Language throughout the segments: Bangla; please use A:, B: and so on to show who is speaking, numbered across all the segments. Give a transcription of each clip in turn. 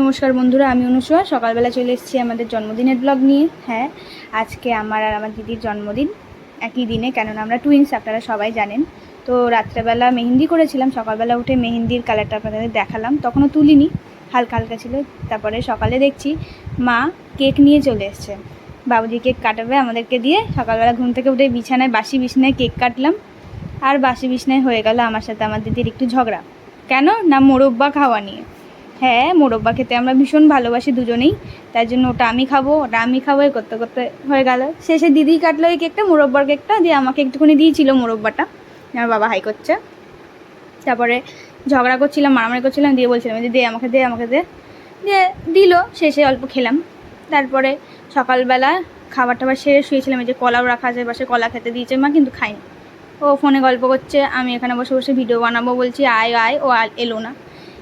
A: নমস্কার বন্ধুরা, আমি অনুসুয়া সকালবেলা চলে এসেছি আমাদের জন্মদিনের ব্লগ নিয়ে। হ্যাঁ আজকে আমার আর আমার দিদির জন্মদিন। একই দিনে, কেননা আমরা টুইন্স আপনারা সবাই জানেন। তো রাত্রেবেলা মেহেন্দি করেছিলাম। সকালবেলা উঠে মেহেন্দির কালারটা আপনাদের দেখালাম। তখনও তুলিনি, হালকা হালকা ছিল। তারপরে সকালে দেখছি মা কেক নিয়ে চলে এসছে। বাবুজি কেক কাটাবে আমাদেরকে দিয়ে। সকালবেলা ঘুম থেকে উঠে বিছানায়, বাসি বিছানায় কেক কাটলাম। আর বাসি বিছনায় হয়ে গেল আমার সাথে আমার দিদির একটু ঝগড়া। কেন? না মোরব্বা খাওয়া নিয়ে। হ্যাঁ মোরব্বা খেতে আমরা ভীষণ ভালোবাসি দুজনেই। তার জন্য ওটা আমি খাব, ওটা আমি খাব এ করতে করতে হয়ে গেল। শেষে দিদি কাটলো এই কেকটা, মোরব্বার কেকটা দিয়ে আমাকে একটুখানি দিয়েছিল মোরব্বাটা। আমার বাবা হাই করছে। তারপরে ঝগড়া করছিলাম, মারামারি করছিলাম, দিয়ে বলছিলাম যে দে, আমাকে দে আমাকে দে। দিয়ে দিল, শেষে অল্প খেলাম। তারপরে সকালবেলা খাবার টাবার সেরে শুয়েছিলাম, এই যে কলাও রাখা আছে পাশে কলা খেতে দিয়েছে মা, কিন্তু খাইনি। ও ফোনে গল্প করছে, আমি এখানে বসে বসে ভিডিও বানাবো বলছি, আয় আয়, ও এলো না।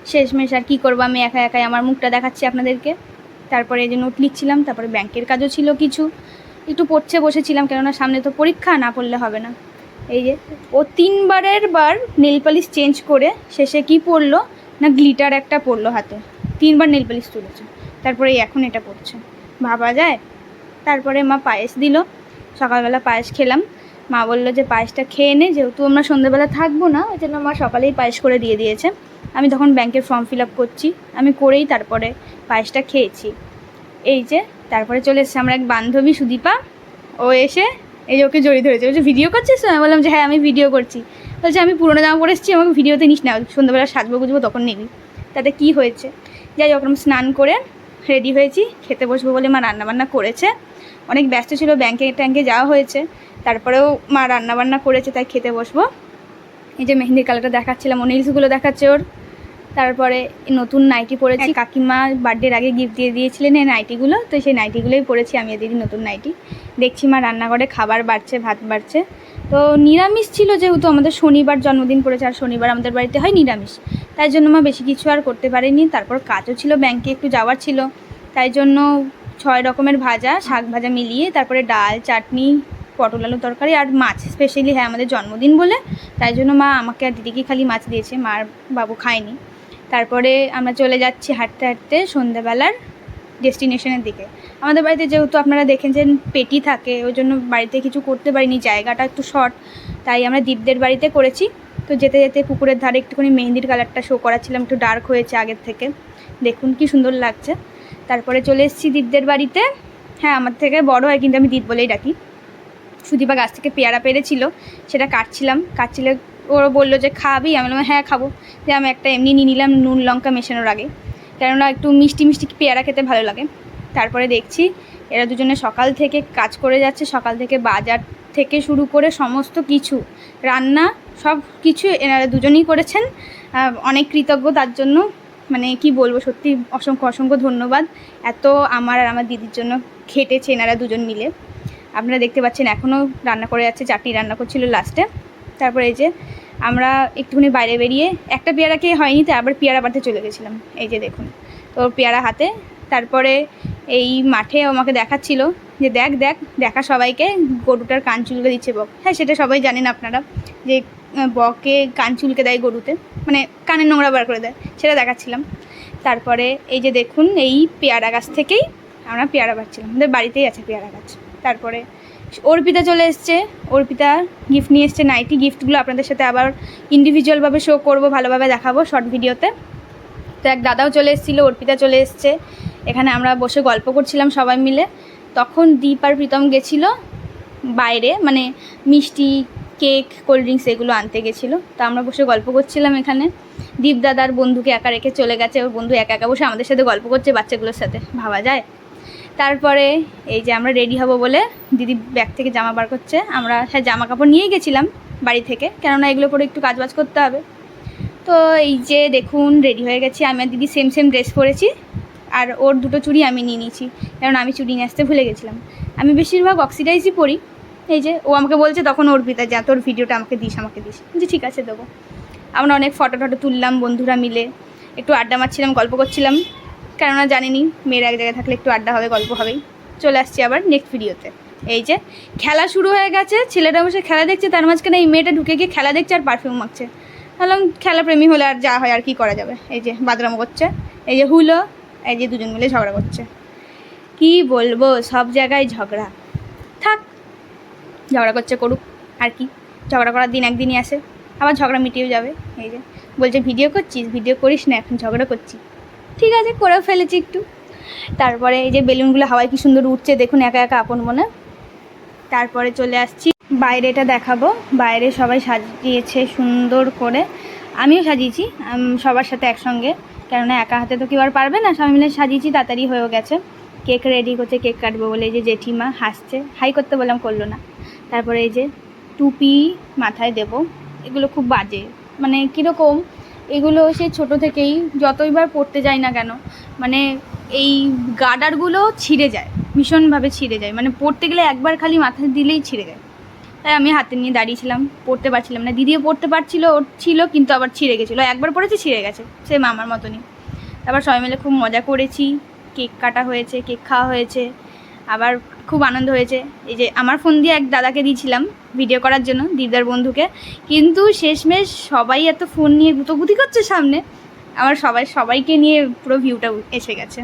A: শেষমেশ আর কী করব? আমি একা একাই আমার মুখটা দেখাচ্ছি আপনাদেরকে। তারপরে এই যে নোট লিখছিলাম, তারপরে ব্যাংকের কাজও ছিল কিছু। একটু পড়ছে বসেছিলাম, কেননা সামনে তো পরীক্ষা, না পড়লে হবে না। এই যে, ও তিনবারের বার নেল পালিশ চেঞ্জ করে শেষে কি পড়ল? না গ্লিটার একটা পড়ল হাতে। তিনবার নেল পালিশ তুলেছে। তারপরে এখন এটা পড়ছে। ভাবা যায়? তারপরে মা পায়েস দিল। সকালবেলা পায়েস খেলাম। মা বলল যে, পায়েসটা খেয়ে নে, যেহেতু আমরা সন্ধ্যেবেলা থাকব না, ওই জন্য মা সকালেই পায়েস করে দিয়ে দিয়েছে। আমি তখন ব্যাংকের ফর্ম ফিল আপ করছি। আমি করেই তারপরে পায়েসটা খেয়েছি। এই যে, তারপরে চলে এসেছে আমার এক বান্ধবী সুদীপা। ও এসে এই ওকে জড়িয়ে ধরেছে। বলছে ভিডিও করছিস তো?" আমি বললাম যে হ্যাঁ আমি ভিডিও করছি। বলছে, আমি পুরোনো জামা পরে এসেছি, আমাকে ভিডিওতে নিস না। সন্ধ্যাবেলা সাজবো গুজবো তখন নিবি। তাতে কি হয়েছে? যাই হোক স্নান করে রেডি হয়েছি। খেতে বসবো বলে মা রান্নাবান্না করেছে। অনেক ব্যস্ত ছিল, ব্যাংকে ট্যাঙ্কে যাওয়া হয়েছে। তারপরেও মা রান্নাবান্না করেছে, তাই খেতে বসবো। এই যে মেহেন্দির কালারটা দেখাচ্ছিলাম, ও রিলসগুলো দেখাচ্ছে ওর। তারপরে নতুন নাইটি পরেছি। কাকিমা বার্থডের আগে গিফট দিয়ে দিয়েছিলেন এই নাইটিগুলো তো সেই নাইটিগুলোই পরেছি আমি দিদি নতুন নাইটি। দেখছি মা রান্নাঘরে খাবার বাড়ছে ভাত বাড়ছে। তো নিরামিষ ছিল যেহেতু আমাদের শনিবার জন্মদিন পড়েছে আর শনিবার আমাদের বাড়িতে হয় নিরামিষ। তাই জন্য মা বেশি কিছু আর করতে পারিনি। তারপর কাজও ছিল ব্যাংকে একটু যাওয়ার ছিল। তাই জন্য ছয় রকমের ভাজা শাক ভাজা মিলিয়ে তারপরে ডাল চাটনি পটল আলু তরকারি আর মাছ স্পেশালি হ্যাঁ আমাদের জন্মদিন বলে। তাই জন্য মা আমাকে আর দিদিকে খালি মাছ দিয়েছে মার বাবু খায়নি। তারপরে আমরা চলে যাচ্ছি হাঁটতে হাঁটতে সন্ধ্যাবেলার ডেস্টিনেশনের দিকে। আমাদের বাড়িতে যেহেতু আপনারা দেখেন দেখেছেন পেটি থাকে, ওই জন্য বাড়িতে কিছু করতে পারিনি, জায়গাটা একটু শর্ট, তাই আমরা দীপদের বাড়িতে করেছি। তো যেতে যেতে পুকুরের ধারে একটুখানি মেহেন্দির কালারটা শো করাচ্ছিলাম, একটু ডার্ক হয়েছে আগের থেকে। দেখুন কি সুন্দর লাগছে। তারপরে চলে এসেছি দীপদের বাড়িতে। হ্যাঁ আমার থেকে বড় হয়, কিন্তু আমি দীপ বলেই ডাকি। সুদীপা গাছ থেকে পেয়ারা পেরেছিল, সেটা কাটছিলাম। কাটছিলে ওরা বলল যে, খাবি? আমি বললাম হ্যাঁ খাব। যে আমি একটা এমনি নিয়ে নিলাম নুন লঙ্কা মেশানোর আগে। কেননা একটু মিষ্টি মিষ্টি পেয়ারা খেতে ভালো লাগে। তারপরে দেখছি এরা দুজনে সকাল থেকে কাজ করে যাচ্ছে, সকাল থেকে বাজার থেকে শুরু করে সমস্ত কিছু। রান্না সব কিছু এনারা দুজনেই করেছেন। অনেক কৃতজ্ঞ তার জন্য। মানে কি বলব, সত্যি অসংখ্য অসংখ্য ধন্যবাদ। এত আমার আর আমার দিদির জন্য খেটেছে এনারা দুজন মিলে। আপনারা দেখতে পাচ্ছেন এখনও রান্না করে যাচ্ছে, চাটনি রান্না করছিল লাস্টে। তারপরে এই যে আমরা একটুখানি বাইরে বেরিয়ে, একটা পেয়ারা খেয়ে হয়নি, তো আবার পেয়ারা বাড়তে চলে গেছিলাম। এই যে দেখুন, তো পেয়ারা হাতে। তারপরে এই মাঠে আমাকে দেখাচ্ছিল যে দেখ দেখ, দেখা সবাইকে, গরুটার কান চুলকে দিচ্ছে বক। হ্যাঁ সেটা সবাই জানেন আপনারা, যে বকে কান চুলকে দেয় গরুতে মানে কানের নোংরা বার করে দেয়, সেটা দেখাচ্ছিলাম। তারপরে এই যে দেখুন, এই পেয়ারা গাছ থেকেই আমরা পেয়ারা পাচ্ছিলাম আমাদের বাড়িতেই আছে পেয়ারা গাছ। তারপরে অর্পিতা চলে এসছে। অর্পিতা গিফট নিয়ে এসছে নাইটি গিফটগুলো আপনাদের সাথে আবার ইন্ডিভিজুয়ালভাবে শো করব, ভালোভাবে দেখাবো শর্ট ভিডিওতে তো। এক দাদাও চলে এসেছিল, অর্পিতা চলে এসছে। এখানে আমরা বসে গল্প করছিলাম সবাই মিলে। তখন দীপ আর প্রীতম গেছিল বাইরে মানে মিষ্টি, কেক কোল্ড ড্রিঙ্কস এগুলো আনতে গেছিল। তো আমরা বসে গল্প করছিলাম এখানে। দীপ দাদার বন্ধুকে একা রেখে চলে গেছে। ওর বন্ধু একা একা বসে আমাদের সাথে গল্প করছে বাচ্চাগুলোর সাথে। ভাবা যায়? তারপরে এই যে আমরা রেডি হব বলে দিদি ব্যাগ থেকে জামা বার করছে। আমরা হ্যাঁ জামা কাপড় নিয়ে গেছিলাম বাড়ি থেকে, কেননা এগুলো পরে একটু কাজবাজ করতে হবে। তো এই যে দেখুন রেডি হয়ে গেছি। আমি আর দিদি সেম সেম ড্রেস পরেছি। আর ওর দুটো চুড়ি আমি নিয়ে নিয়েছি কারণ আমি চুড়ি নিয়ে আসতে ভুলে গেছিলাম। আমি বেশিরভাগ অক্সিডাইজই পরি। এই যে ও আমাকে বলছে, তখন ওর পিতা যা, তোর ভিডিওটা আমাকে দিস আমাকে দিস। যে ঠিক আছে, দেবো। আমরা অনেক ফটো টটো তুললাম বন্ধুরা মিলে। একটু আড্ডা মারছিলাম, গল্প করছিলাম। কেননা জানিনি, মেয়েরা এক জায়গায় থাকলে একটু আড্ডা হবে, গল্প হবেই। চলে আসছি আবার নেক্সট ভিডিওতে এই যে, খেলা শুরু হয়ে গেছে ছেলেটা বসে খেলা দেখছে, তার মাঝখানে এই মেয়েটা ঢুকে গিয়ে খেলা দেখছে আর পারফিউম মাখছে। ভাবলাম খেলা প্রেমী হলে আর যা হয় আর কি করা যাবে। এই যে, বাদরাম করছে, এই যে হুলো, এই যে দুজন মিলে ঝগড়া করছে। কি বলব, সব জায়গায় ঝগড়া। থাক, ঝগড়া করছে করুক, আর কি। ঝগড়া করার দিন একদিনই আসে, আবার ঝগড়া মিটিয়েও যাবে, এই যে। বলছে, ভিডিও করছিস? ভিডিও করিস না, এখন ঝগড়া করছি। ঠিক আছে করেও ফেলেছি একটু। তারপরে এই যে বেলুনগুলো হাওয়ায় কি সুন্দর উঠছে, দেখুন একা একা আপন মনে। তারপরে চলে আসছি, বাইরেটা দেখাবো। বাইরে সবাই সাজিয়েছে সুন্দর করে। আমিও সাজিয়েছি সবার সাথে একসঙ্গে। কেননা একা হাতে তো কেউ আর পারবে না, সবাই মিলে সাজিয়েছি, তাড়াতাড়ি হয়েও গেছে। কেক রেডি করছে, কেক কাটবো বলে এই যে জেঠিমা হাসছে। হাই করতে বললাম, করল না। তারপরে এই যে টুপি মাথায় দেব। এগুলো খুব বাজে। মানে কীরকম? এগুলো সেই ছোট থেকেই যতইবার পড়তে যাই না কেন মানে এই গার্ডারগুলো ছিঁড়ে যায়, ভীষণভাবে ছিঁড়ে যায়। মানে পড়তে গেলে একবার খালি মাথা দিলেই ছিঁড়ে যায়। তাই আমি হাতে নিয়ে দাঁড়িয়েছিলাম, পড়তে পারছিলাম না। দিদিও পড়তে পারছিল, ওর ছিল, কিন্তু আবার ছিঁড়ে গেছিল। একবার পড়েছে, ছিঁড়ে গেছে, সে মামার মতনই। তারপর সবাই মিলে খুব মজা করেছি। কেক কাটা হয়েছে, কেক খাওয়া হয়েছে। আবার খুব আনন্দ হয়েছে। এই যে আমার ফোন দিয়ে এক দাদাকে দিয়েছিলাম ভিডিও করার জন্য, দিদার বন্ধুকে। কিন্তু শেষমেশ সবাই এত ফোন নিয়ে গুতোগুতি করছে সামনে। আমার সবাই, সবাইকে নিয়ে পুরো ভিউটা এসে গেছে।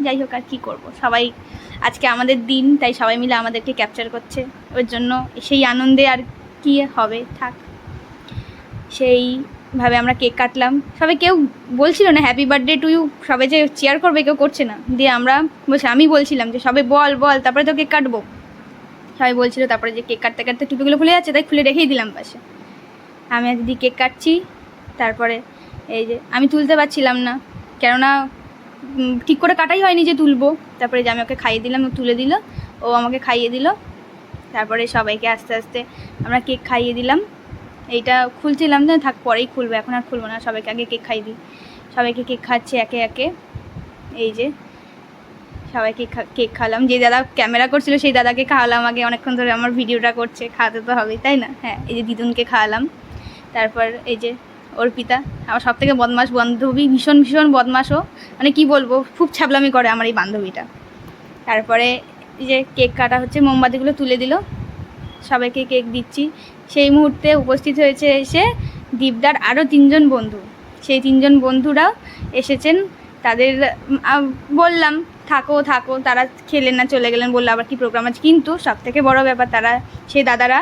A: যাই হোক, আর কী করব? সবাই আজকে আমাদের দিন, তাই সবাই মিলে আমাদেরকে ক্যাপচার করছে। ওর জন্য সেই আনন্দে আর কি হবে? থাক। সেইভাবে আমরা কেক কাটলাম। সবাই কেউ বলছিল না হ্যাপি বার্থডে টু ইউ সবাই যে চেয়ার করবে কেউ করছে না। দিয়ে আমরা বলছি, আমি বলছিলাম যে সবাই বল বল, তারপরে তো কেক কাটবো। সবাই বলছিল, তারপরে যে কেক কাটতে কাটতে টুপিগুলো খুলে যাচ্ছে, তাই খুলে রেখেই দিলাম পাশে। আমি দিদি কেক কাটছি, তারপরে এই যে আমি তুলতে পারছিলাম না। কেননা ঠিক করে কাটাই হয়নি যে তুলবো। তারপরে যে আমি ওকে খাইয়ে দিলাম, ও তুলে দিল, ও আমাকে খাইয়ে দিল। তারপরে সবাইকে আস্তে আস্তে আমরা কেক খাইয়ে দিলাম। এইটা খুলছিলাম না, থাক পরেই খুলবো, এখন আর খুলবো না, সবাইকে আগে কেক খাইয়ে দিই। সবাইকে কেক খাচ্ছে একে একে। এই যে, সবাইকে কেক খাওয়ালাম। যে দাদা ক্যামেরা করছিল, সেই দাদাকে খাওয়ালাম আগে, অনেকক্ষণ ধরে আমার ভিডিওটা করছে, খাওয়াতে তো হবেই, তাই না? হ্যাঁ এই যে দিদুনকে খাওয়ালাম। তারপর এই যে অর্পিতা, আমার সব থেকে বদমাস বান্ধবী, ভীষণ ভীষণ বদমাসও মানে কি বলব, খুব ছ্যাবলামি করে আমার এই বান্ধবীটা। তারপরে এই যে কেক কাটা হচ্ছে, মোমবাতিগুলো তুলে দিল। সবাইকে কেক দিচ্ছি। সেই মুহূর্তে উপস্থিত হয়েছে এসে দীপদার আরও তিনজন বন্ধু। সেই তিনজন বন্ধুরাও এসেছেন তাদের বললাম, থাকো থাকো, তারা খেলেন না, চলে গেলেন, বলল আবার কি প্রোগ্রাম আছে। কিন্তু সব থেকে বড় ব্যাপার তারা, সেই দাদারা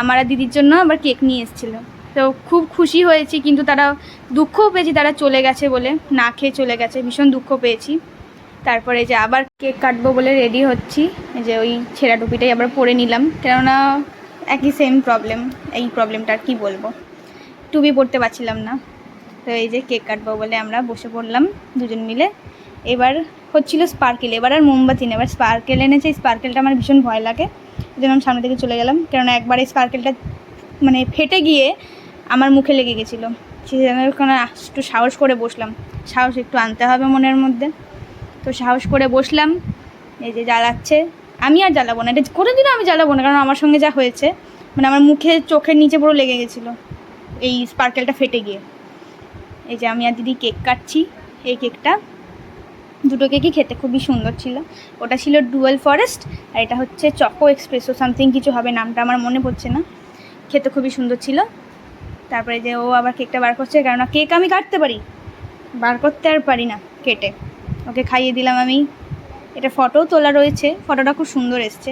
A: আমার দিদির জন্য আবার কেক নিয়ে এসেছিল। তো খুব খুশি হয়েছি, কিন্তু তারা দুঃখও পেয়েছি, তারা চলে গেছে বলে, না খেয়ে চলে গেছে, ভীষণ দুঃখ পেয়েছি। তারপরে যে আবার কেক কাটবো বলে রেডি হচ্ছি যে ওই ছেঁড়া টুপিটাই আবার পরে নিলাম। কেননা একই সেম প্রবলেম এই প্রবলেমটা আর কি বলব? টুপি পরতে পারছিলাম না। তো এই যে কেক কাটবো বলে আমরা বসে পড়লাম দুজন মিলে। এবার হচ্ছিল স্পার্কেল এবার আর মোমবাতি নেই। এবার স্পার্কেল এনেছে স্পার্কেলটা আমার ভীষণ ভয় লাগে। ওই জন্য আমি সামনে থেকে চলে গেলাম। কেননা একবার এই স্পার্কেলটা মানে ফেটে গিয়ে আমার মুখে লেগে গেছিল। সেজন্য ওখানে একটু সাহস করে বসলাম। সাহস একটু আনতে হবে মনের মধ্যে। তো সাহস করে বসলাম। এই যে জ্বালাচ্ছে। আমি আর জ্বালাবো না। এটা কোনো দিনও আমি জ্বালাবো না, কারণ আমার সঙ্গে যা হয়েছে মানে আমার মুখে চোখের নিচে পুরো লেগে গেছিল, এই স্পার্কেলটা ফেটে গিয়ে। এই যে আমি আর দিদি কেক কাটছি, এই কেকটা দুটো কেকই খেতে খুবই সুন্দর ছিল। ওটা ছিল ডুয়েল ফরেস্ট আর এটা হচ্ছে চকো এক্সপ্রেসো সামথিং কিছু হবে, নামটা আমার মনে পড়ছে না। খেতে খুবই সুন্দর ছিল। তারপরে যে ও আবার কেকটা বার করছে কেননা কেক আমি কাটতে পারি। বার করতে আর পারি না কেটে। ওকে খাইয়ে দিলাম আমি। এটা ফটোও তোলা রয়েছে, ফটোটা খুব সুন্দর এসছে।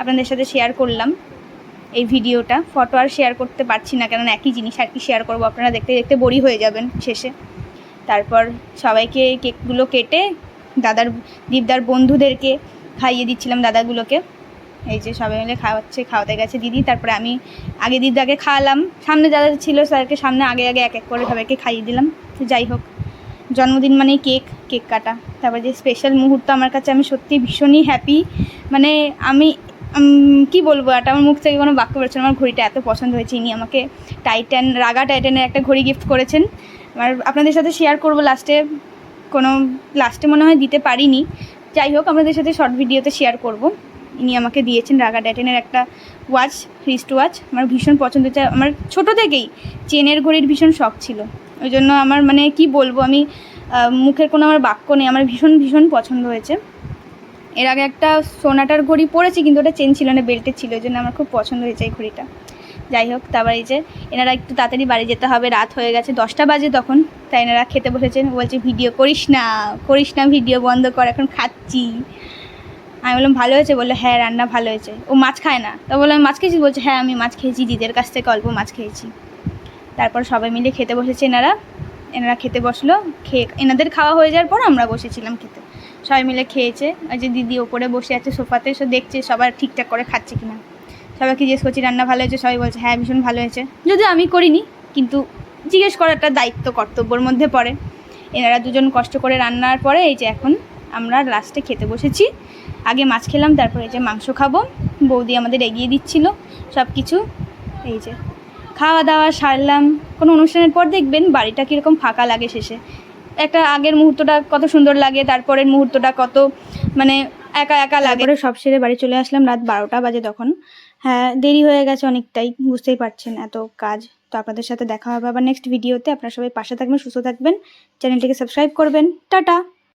A: আপনাদের সাথে শেয়ার করলাম এই ভিডিওটা। ফটো আর শেয়ার করতে পারছি না কারণ একই জিনিস আর কি শেয়ার করব, আপনারা দেখতে দেখতে বড়ি হয়ে যাবেন শেষে। তারপর সবাইকে কেকগুলো কেটে, দাদার, দীপদার বন্ধুদেরকে খাইয়ে দিচ্ছিলাম দাদাগুলোকে। এই যে সবাই মিলে খাওয়াচ্ছে, খাওয়াতে গেছে দিদি। তারপরে আমি আগে দিদাকে খাওয়ালাম। সামনে যারা ছিল স্যারকে, সামনে আগে আগে এক এক করে সবাইকে খাইয়ে দিলাম। যাই হোক। জন্মদিন মানেই কেক কেক কাটা। তারপর যে স্পেশাল মুহূর্ত আমার কাছে আমি সত্যি ভীষণই হ্যাপি মানে আমি কি বলব এটা আমার মুখ থেকে কোনো বাক্য না, আমার ঘড়িটা এত পছন্দ হয়েছে ইনি আমাকে টাইটান রাগা টাইটানের একটা ঘড়ি গিফট করেছেন। আর আপনাদের সাথে শেয়ার করব লাস্টে কোনো লাস্টে মনে হয় দিতে পারিনি। যাই হোক আপনাদের সাথে শর্ট ভিডিওতে শেয়ার করব। ইনি আমাকে দিয়েছেন রাগা ড্যাটেনের একটা ওয়াচ রিস্ট ওয়াচ আমার ভীষণ পছন্দ হচ্ছে আমার ছোটো থেকেই চেনের ঘড়ির ভীষণ শখ ছিল। ওই জন্য আমার মানে কি বলব, আমি মুখের কোনো আমার বাক্য নেই। আমার ভীষণ ভীষণ পছন্দ হয়েছে। এর আগে একটা সোনাটার ঘড়ি পরেছি, কিন্তু ওটা চেন ছিল না, বেল্টের ছিল। ওই জন্য আমার খুব পছন্দ হয়েছে এই ঘড়িটা। যাই হোক, তারপর এই যে, এনারা একটু তাড়াতাড়ি বাড়ি যেতে হবে। রাত হয়ে গেছে দশটা বাজে তখন। তাই এনারা খেতে বসেছেন। বলছে, ভিডিও করিস না করিস না, ভিডিও বন্ধ কর, এখন খাচ্ছি। আমি বললাম, ভালো হয়েছে? বলল হ্যাঁ রান্না ভালো হয়েছে। ও মাছ খায় না। তা বললাম মাছ খেয়েছি? বলছে হ্যাঁ আমি মাছ খেয়েছি, দিদের কাছ থেকে অল্প মাছ খেয়েছি। তারপর সবাই মিলে খেতে বসেছে এনারা। এনারা খেতে বসল, খেয়ে, এনাদের খাওয়া হয়ে যাওয়ার পর আমরা বসেছিলাম খেতে। সবাই মিলে খেয়েছে। ওই যে দিদি ওপরে বসে আছে সোফাতে, সে দেখছে সবাই ঠিকঠাক করে খাচ্ছে কিনা। সবাইকে জিজ্ঞেস করছি, রান্না ভালো হয়েছে? সবাই বলছে হ্যাঁ ভীষণ ভালো হয়েছে। যদিও আমি করিনি, কিন্তু জিজ্ঞেস করাটা দায়িত্ব, কর্তব্যর মধ্যে পড়ে। এনারা দুজন কষ্ট করে রান্নার পরে এই যে এখন আমরা লাস্টে খেতে বসেছি। আগে মাছ খেলাম, তারপরে এই যে মাংস খাব। বৌদি আমাদের এগিয়ে দিচ্ছিল সব কিছু এই যে খাওয়া দাওয়া সারলাম। কোনো অনুষ্ঠানের পর দেখবেন বাড়িটা কীরকম ফাঁকা লাগে শেষে। একটা আগের মুহূর্তটা কত সুন্দর লাগে, তারপরের মুহূর্তটা কত মানে একা একা লাগে। সব সেরে বাড়ি চলে আসলাম রাত বারোটা বাজে তখন। হ্যাঁ দেরি হয়ে গেছে অনেকটাই, বুঝতেই পারছেন এত কাজ। তো আপনাদের সাথে দেখা হবে আবার নেক্সট ভিডিওতে আপনারা সবাই পাশে থাকবেন, সুস্থ থাকবেন। চ্যানেলটিকে সাবস্ক্রাইব করবেন। টাটা!